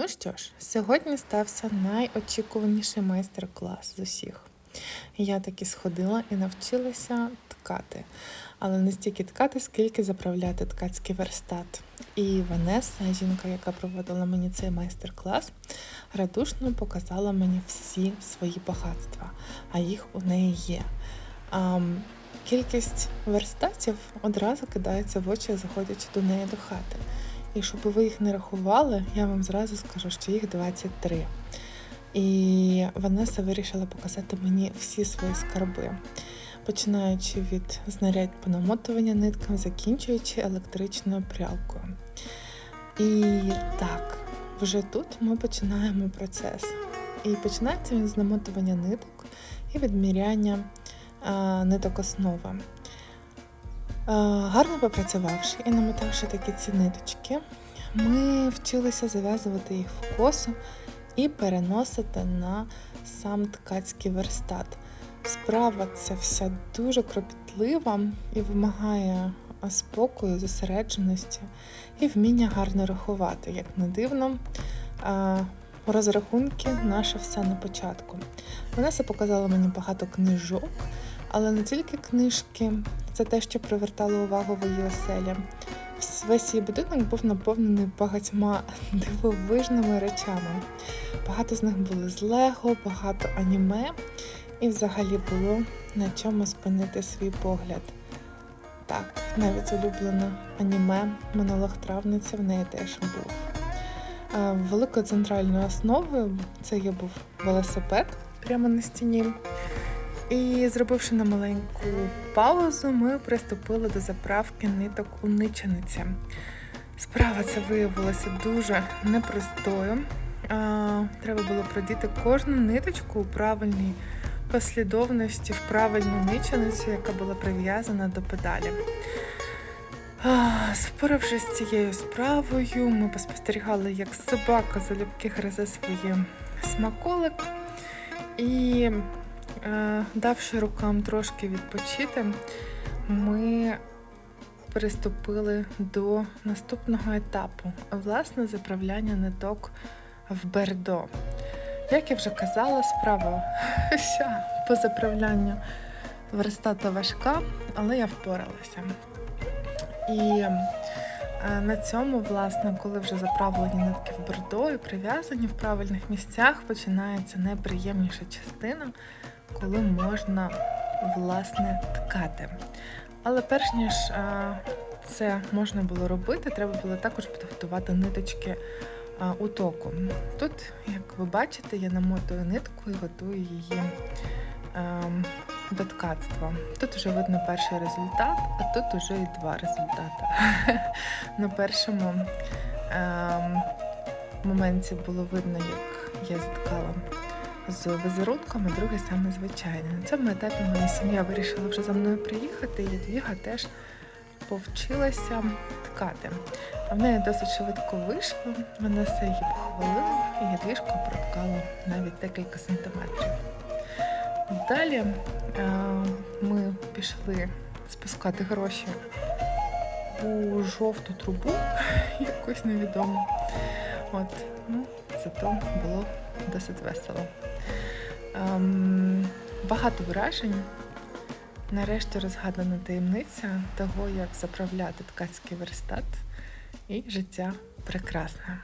Ну що ж, сьогодні стався найочікуваніший майстер-клас з усіх. Я таки сходила і навчилася ткати, але не стільки ткати, скільки заправляти ткацький верстат. І Ванеса, жінка, яка проводила мені цей майстер-клас, радушно показала мені всі свої багатства, а їх у неї є. А, кількість верстатів одразу кидається в очі, заходячи до неї до хати. І щоб ви їх не рахували, я вам зразу скажу, що їх 23. І Ванеса вирішила показати мені всі свої скарби, починаючи від знарядь по намотуванню ниткам, закінчуючи електричною прялкою. І так, вже тут ми починаємо процес. І починається він з намотування ниток і відміряння а, ниток основи. Гарно попрацювавши і намотавши такі ці ниточки, ми вчилися зав'язувати їх в косу і переносити на сам ткацький верстат. Справа ця вся дуже кропітлива і вимагає спокою, зосередженості і вміння гарно рахувати. Як не дивно, розрахунки наше все на початку. Ванеса показала мені багато книжок, але не тільки книжки, це те, що привертало увагу в її оселі. Весь її будинок був наповнений багатьма дивовижними речами. Багато з них були з Лего, багато аніме, і взагалі було на чому спинити свій погляд. Так, навіть улюблена аніме минулих травниця в неї теж був. Великою центральною основою це є був велосипед прямо на стіні. І зробивши на маленьку паузу, ми приступили до заправки ниток у ничаниці. Справа це виявилося дуже непростою. Треба було продіти кожну ниточку у правильній послідовності в правильну ничаницю, яка була прив'язана до педалі. Споравшись з цією справою, ми поспостерігали, як собака залюбки гризе свої смаколик. І давши рукам трошки відпочити, ми приступили до наступного етапу власне заправляння ниток в бердо. Як я вже казала, справа вся по заправлянню верстата важка, але я впоралася. І е, на цьому, власне, коли вже заправлені нитки в бордо і прив'язані в правильних місцях, починається найприємніша частина коли можна власне ткати. Але перш ніж це можна було робити, треба було також підготувати ниточки у току. Тут, як ви бачите, я намотую нитку і готую її до ткацтва. Тут вже видно перший результат, а тут вже і два результати. На першому моменті було видно, як я зіткала з візерунком, а другий саме звичайний. На цьому етапі моя сім'я вирішила вже за мною приїхати, і Ядвіга теж повчилася ткати. А в неї досить швидко вийшло, вона все її похвалила, і Ядвіжка проткала навіть декілька сантиметрів. Далі ми пішли спускати гроші у жовту трубу, якусь невідому. От, ну, зато було досить весело. Ем, багато вражень. Нарешті розгадана таємниця того, як заправляти ткацький верстат, і життя прекрасне.